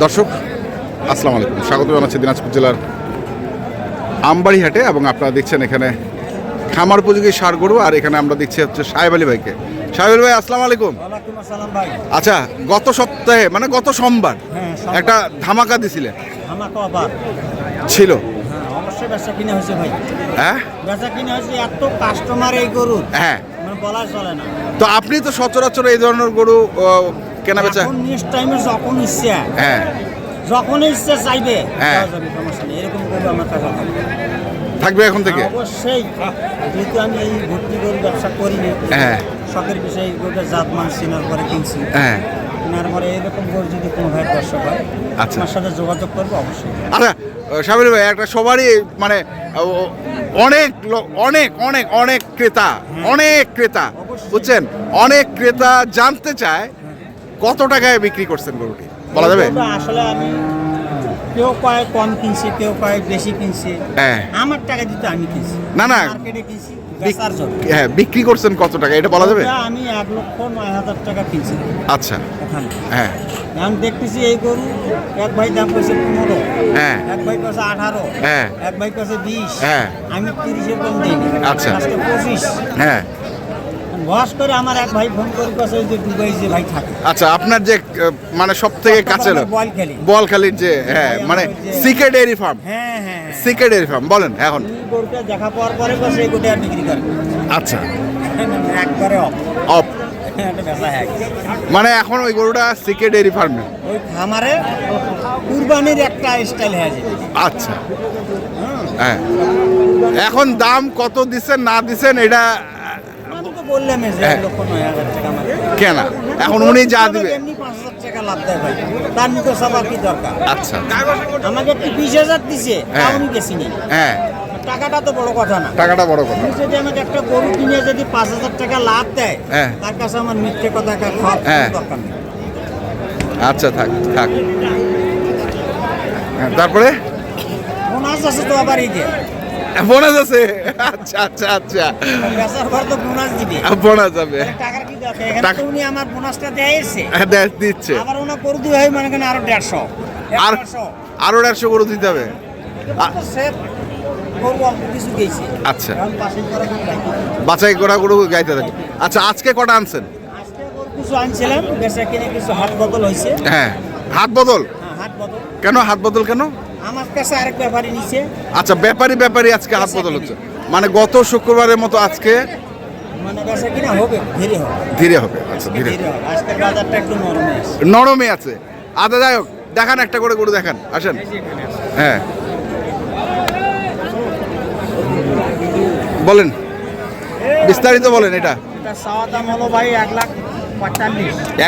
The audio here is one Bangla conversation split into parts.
দর্শক আসসালামু আলাইকুম। স্বাগত জানাচ্ছি দিনাজপুর জেলার আমবাড়িহাটে এবং আপনারা দেখছেন এখানে খামার উপযোগী সার গরু আর এখানে আমরা দেখছি হচ্ছে সাহেব আলী ভাইকে। সাহেব আলী ভাই আসসালামু আলাইকুম। আচ্ছা গত সপ্তাহে মানে গত সোমবার হ্যাঁ, একটা ধামাকা দিছিলেন ছিল। হ্যাঁ অবশ্যই বেচা কিনে হয়েছে ভাই। হ্যাঁ? বেচা কিনে হয়েছে এত কাস্টমার এই গরু। হ্যাঁ। মানে বলা চলে না। তো আপনি তো সচরাচর এই ধরনের গরু কেনা বেচা? এখন নেক্সট টাইমে যখন ইচ্ছা হ্যাঁ। যখন ইচ্ছা চাইবে হ্যাঁ। এরকম গরু আমার কাছে। থাকবে এখন থেকে? অবশ্যই যেহেতু আমি এই ভর্তি গরু ব্যবসা করিনি হ্যাঁ। শখের বিষয়ে গরুটা জাত মান চিনার পরে কিনছি। হ্যাঁ। কেনার পরে এরকম গরু যদি কোনো ভাই দর্শক হয় আচ্ছা। আমার সাথে যোগাযোগ করব অবশ্যই। আচ্ছা সাবির ভাই একটা সবারই মানে অনেক অনেক অনেক অনেক ক্রেতা অনেক ক্রেতা বুঝছেন? অনেক ক্রেতা জানতে চায় কত টাকায় বিক্রি করছেন গরুটি? বলা যাবে? আসলে আমি কেউ কয় কম কিনছে কেউ কয় বেশি কিনছে। হ্যাঁ। আমার টাকা দিতে আমি কিনছি। না, না। মার্কেটে কিনছি হ্যাঁ বিক্রি করছেন কত টাকা? এটা বলা যাবে? আমি এক লক্ষ নয় হাজার টাকা কিনছি। আচ্ছা। হ্যাঁ। আমি দেখতেছি এই গরু এক ভাই দাম কইছে পনেরো। হ্যাঁ। এক ভাই কইছে আঠারো। হ্যাঁ। এক ভাই কইছে বিশ। হ্যাঁ। আমি তিরিশের কম দিইনি। আচ্ছা। পঁচিশ। হ্যাঁ। বস করে আমার এক ভাই ফোন করে কইছে যে দুবাই যে ভাই থাকে। আচ্ছা আপনার যে মানে সব থেকে কাছে বল খেলি। বলখালির যে হ্যাঁ মানে সিকে ডেয়ারি ফার্ম হ্যাঁ হ্যাঁ হ্যাঁ। সিকে ডেয়ারি ফার্ম বলেন এখন। গরুটা দেখা পাওয়ার পরে কইছে এই গরুটা বিক্রি করে। আচ্ছা। একবারে অফ। অফ। হ্যাঁ মানে এখন ওই গরুটা সিকে ডেয়ারি ফার্মে ওই খামারে কুরবানির একটা স্টাইল হয়ে আচ্ছা। হ্যাঁ। এখন দাম কত দিচ্ছেন না দিচ্ছেন এটা কেনা? এখন উনি যা দিবে। আচ্ছা। আমাকে একটু বিশ হাজার দিছে হ্যাঁ। তাও আমি গেছি হ্যাঁ। টাকাটা তো বড় কথা না। টাকাটা বড় কথা। যদি আমাকে একটা গরু কিনে যদি পাঁচ হাজার টাকা লাভ দেয় হ্যাঁ। তার কাছে আমার মিথ্যে কথা হ্যাঁ। দরকার নেই। আচ্ছা থাক থাক। হ্যাঁ, তারপরে? বোনাস আছে তো আবার এই যে। বোনাস আছে। আচ্ছা আচ্ছা আচ্ছা। বেচার ঘর তো বোনাস দিবে। বোনাস যাবে। তাহলে টাকার কি দরকার? এখানে টাকা- উনি আমার বোনাসটা দেয় হ্যাঁ, দেখ- দিচ্ছে। আবার ওনা করে দিবে হয় মানে কেন আরও দেড়শো। আর দেড়শো। আরও দেড়শো করে দিতে হবে। সেফ দিয়েছে। আচ্ছা। বাছাই করা গরু গাইতে থাকে। আচ্ছা আজকে কটা আনছেন? কিছু আনছিলাম বেচা কিনে কিছু হাত বদল হয়েছে হ্যাঁ। হাত বদল? হ্যাঁ, হাত বদল। কেন হাত বদল কেন? আমার কাছে আরেক ব্যাপারই নিছে। আচ্ছা ব্যাপারী ব্যাপারী আজকে হাত বদল হচ্ছে। মানে গত শুক্রবারের মতো আজকে মানে বেচা কিনা হবে ধীরে হবে। ধীরে হবে। আচ্ছা ধীরে আজকে বাজারটা একটু নরমে আছে। নরমে আছে। আদা যাই হোক দেখান একটা করে গরু দেখান। আসেন। হ্যাঁ। বলেন। বিস্তারিত বলেন এটা। এটা দাম হলো ভাই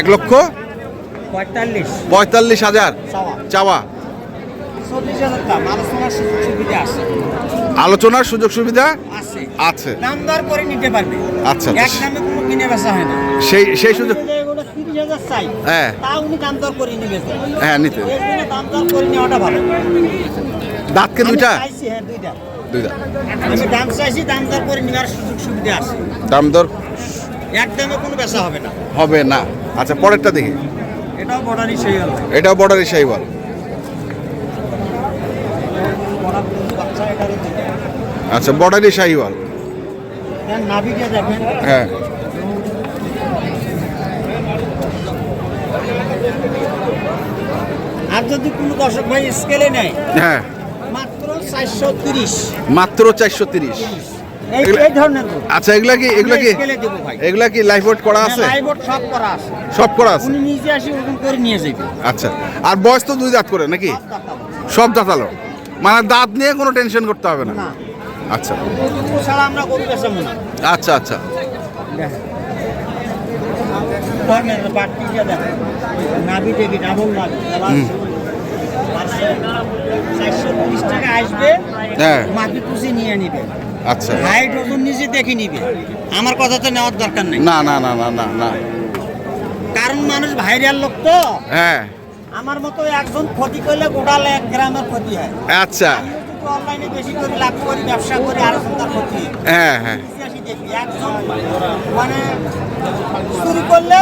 এক লক্ষ পঁয়তাল্লিশ। হাজার। চাওয়া চাওয়া চল্লিশ হাজার দাম আলোচনার সুযোগ সুবিধা আছে। আলোচনার সুযোগ সুবিধা আছে। আছে। দাম দর করে নিতে পারবে। আচ্ছা, এক আচ্ছা। কোনো কিনে বেচা হয় না। সেই সেই সুযোগ হ্যাঁ। হ্যাঁ নিতে। এর দাম করে নেওয়াটা ভালো। দাঁতকে দুইটা? চাইছি হ্যাঁ দুইটা। দাম চাইছি দাম দর করে নেওয়ার সুযোগ সুবিধা আছে। দাম দর কোনো বেচা হবে না। হবে না। আচ্ছা পরেরটা দেখি। এটাও বর্ডারই সেই হলো এটাও বর্ডারি সাইওয়াল আচ্ছা বর্ডারি নাভিটা দেখেন। হ্যাঁ। আর যদি কোনো দর্শক ভাই স্কেলে নেয় হ্যাঁ। মাত্র চারশো তিরিশ। মাত্র চারশো তিরিশ। আচ্ছা এগুলা কি এগুলা কি এগুলা কি লাইফ ওয়েট করা আছে? লাইভ সব করা আছে। সব করা আছে? উনি নিজে আসি ওরকম করে নিয়ে যাবে। আচ্ছা আর বয়স তো দুই দাঁত করে নাকি? সব দাঁতালো মানে দাঁত নিয়ে কোনো টেনশন করতে হবে না। আচ্ছা। আচ্ছা আচ্ছা। হ্যাঁ। আচ্ছা। হাইট ওজন নিজে দেখে নিবে। আমার কথা তো নেওয়ার দরকার নেই। না না না না না না। কারণ মানুষ ভাইরাল লোক তো। হ্যাঁ। আমার মতো একজন ক্ষতি করলে গোটা এক গ্রামের ক্ষতি হয়। আচ্ছা। অনলাইনে বেশি করে লাভ করি ব্যবসা করি আরও সুন্দর ক্ষতি হ্যাঁ। হ্যাঁ একজন মানে চুরি করলে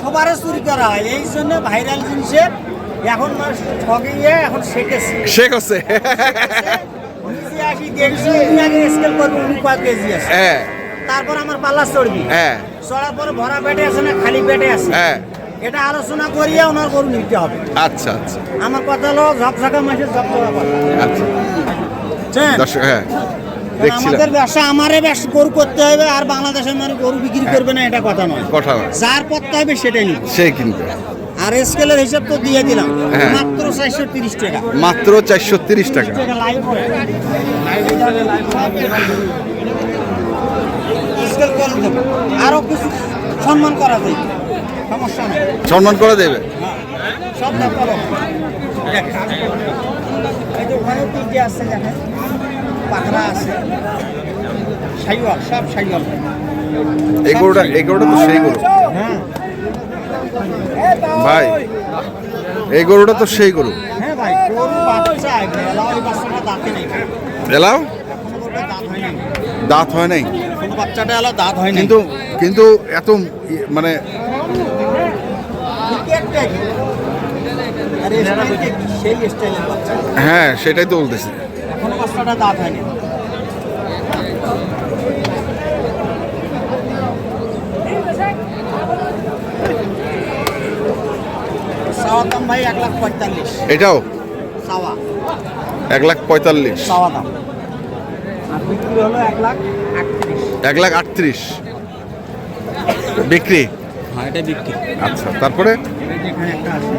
সবারও চুরি করা হয়। এই জন্য ভাইরাল জিনিসের এখন মানুষ ঠগিয়ে এখন শেখেছে। শেখ হচ্ছে নিজে আসি উনি আগে স্কেল করব উনি কয় কেজি আছে? হ্যাঁ। তারপর আমার পাল্লা চড়বি। হ্যাঁ। চড়ার পরে ভরা পেটে আছে না খালি পেটে আছে? হ্যাঁ। এটা আলোচনা করিয়া ওনার গরু নিতে হবে। আচ্ছা আচ্ছা। আমার কথা হলো ঝকঝকা মাসের ঝকঝকা কথা আচ্ছা। দর্শক হ্যাঁ আমাদের ব্যবসা আমারে ব্যবসা গরু করতে হবে আর বাংলাদেশের মানুষ গরু বিক্রি করবে না এটা কথা নয়। কথা যার করতে হবে সেটাই নিবে। সে কিনবে। আর স্কেলের হিসাব তো দিয়ে দিলাম। হ্যাঁ। মাত্র চারশো তিরিশ টাকা। মাত্র চারশো তিরিশ টাকা। হয় আরও কিছু সম্মান করা যায়। সম্মান করে দেবে? হ্যাঁ, আছে পাখরা আছে সাইওয়াল সব সাইওয়াল এই গরুটা এই গরুটা তো সেই গরু। হ্যাঁ। ভাই। এই গরুটা তো সেই গরু। হ্যাঁ এলাও দাঁতে হয় নাই। হয় বাচ্চাটা এলাও দাঁত হয় কিন্তু কিন্তু এত ই- মানে ঠিক একটাই আর এই স্টাইলটা কি? সেই স্টাইলের বাচ্চা হ্যাঁ সেটাই তো বলতেছি। এখন বাচ্চাটা দাঁত হয়নি। ভাই এক লাখ পঁয়তাল্লিশ। এটাও? এক লাখ পঁয়তাল্লিশ। চাওয়া দাম। আর বিক্রি হলো এক লাখ আটত্রিশ। এক লাখ আটত্রিশ। বিক্রি? হ্যাঁ এটা বিক্রি। আচ্ছা তারপরে? এখানে একটা আছে।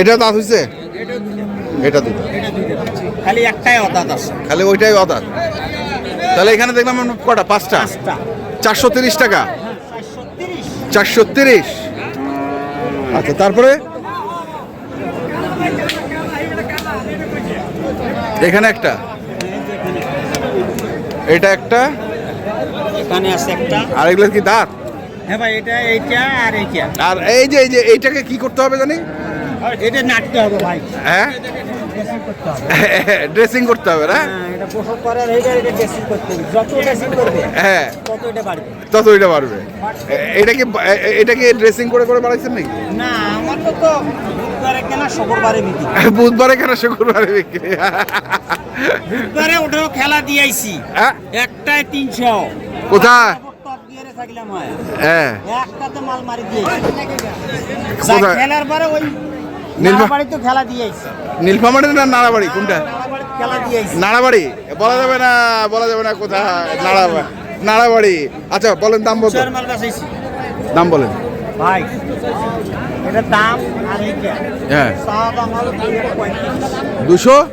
এটা দাঁত হয়েছে এটা দুটো। খালি একটাই অদাত আছে। খালি ওইটাই অদাঁত? তাহলে এখানে দেখলাম কটা? পাঁচটা? পাঁচটা। চারশো তিরিশ টাকা। চারশো তিরিশ। আচ্ছা তারপরে? এখানে একটা। এটা একটা। এখানে আছে একটা। আর এগুলো কি দাঁত? হ্যাঁ ভাই এটা এইটা আর এইটা। আর এই যে এই যে এইটাকে কি করতে হবে জানি? এটা নাটতে হবে ভাই। হ্যাঁ? ড্রেসিং করতে হবে। না? হ্যাঁ এটা হ্যাঁ। তত এটা বাড়বে। ড্রেসিং করে করে বাড়াইছেন নাকি? না আমার তো তো বুধবারে কেনা শুক্রবারে বিক্রি। বুধবারে কেন শুক্রবারে বিক্রি। বুধবারে ওটাও খেলা দিয়েছি হ্যাঁ? একটায় তিনশো কোথায়? টপ গিয়ারে থাকলাম হয়। একটাতে মাল মারি দিয়েছি খেলার পরে ওই নীলফা- তো খেলা দিয়েছি। নীলফামারি না নাড়াবাড়ি কোনটা? খেলা দিয়েছি। নাড়াবাড়ি বলা যাবে না বলা যাবে না কোথায়। নাড়াবাড়ি নাড়াবাড়ি আচ্ছা বলেন দাম বেচাইছি। দাম বলেন। ভাই দাম আর হ্যাঁ। দুশো?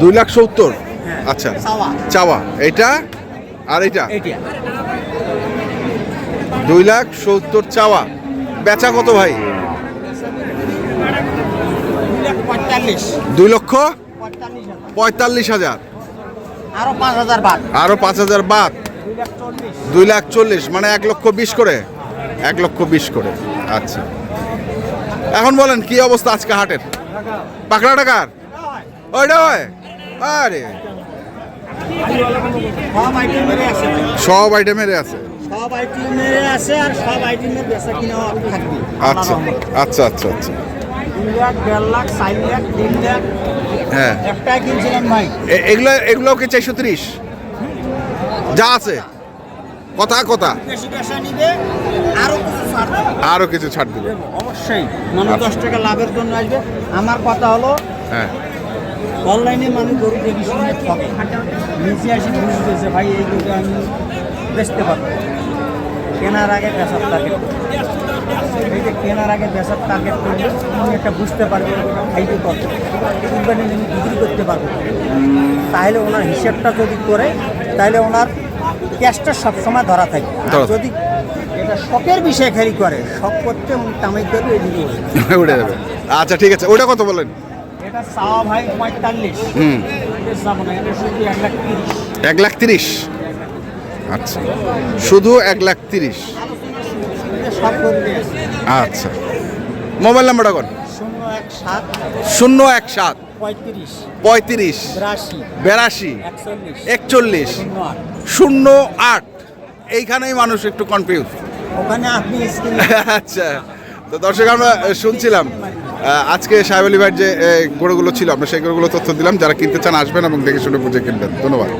দুই লাখ সত্তর। হ্যাঁ। আচ্ছা। চাওয়া। চাওয়া। এইটা আর এইটা। দুই লাখ সত্তর চাওয়া। বেচা কত ভাই দুই লাখ পঁয়তাল্লিশ দুই লক্ষ পঁয়তাল্লিশ হাজার। আরও পাঁচ হাজার বাদ। আরও পাঁচ হাজার বাদ। দুই লাখ চল্লিশ। মানে এক লক্ষ বিশ করে? এক লক্ষ বিশ করে। আচ্ছা। এখন বলেন কি অবস্থা আজকে হাটের? পাকড়া টাকার? ওইটা হয় আরে। সব আইটেম আছে সব আইটেমের আছে। সব আছে আর আইটেমের বেচা থাকবে। আচ্ছা। আচ্ছা আচ্ছা আচ্ছা। লাখ দেড় লাখ চার লাখ তিন লাখ। হ্যাঁ। একটাই কিনছিলাম ভাই। এগুলো কি চারশো ত্রিশ? যা আছে। কথা কথা। আরও কিছু ছাড় আরও কিছু ছাড় দিবে। অবশ্যই মানুষ দশ টাকা লাভের জন্য আসবে। আমার কথা হলো হ্যাঁ। অনলাইনে মানুষ গরু দেখি শুনে নিচে আসি বুঝতেছে ভাই এই গরুটা আমি বেচতে পারব কেনার আগে টার্গেট এই যে কেনার আগে বেচার টার্গেট করলে তুমি একটা বুঝতে পারবে খাইতে পারব কোম্পানি আমি বিক্রি করতে পারব। তাহলে ওনার হিসেবটা যদি করে তাহলে ওনার ক্যাশটা সবসময় ধরা থাকে যদি এটা শখের বিষয় খালি করে শখ করতে কামাই করবে এদিকে। উঠে যাবে। আচ্ছা ঠিক আছে। ওটা কত বলেন? এটা চাওয়া ভাই পঁয়তাল্লিশ। হুম। এটা যাব না এটা শুধু এক লাখ তিরিশ? আচ্ছা। শুধু এক লাখ তিরিশ। আচ্ছা। মোবাইল নাম্বারটা কোন? শূন্য এক সাত পঁয়ত্রিশ। বিরাশি। একচল্লিশ। শূন্য আট। এইখানেই মানুষ একটু কনফিউজ ওখানে আপনি স্ক্রিন আচ্ছা। তো দর্শক আমরা শুনছিলাম আজকে সাহেব আলী ভাইয়ের যে গরুগুলো ছিল আমরা সেই গরুগুলো তথ্য দিলাম। যারা কিনতে চান আসবেন এবং দেখে শুনে বুঝে কিনবেন। ধন্যবাদ।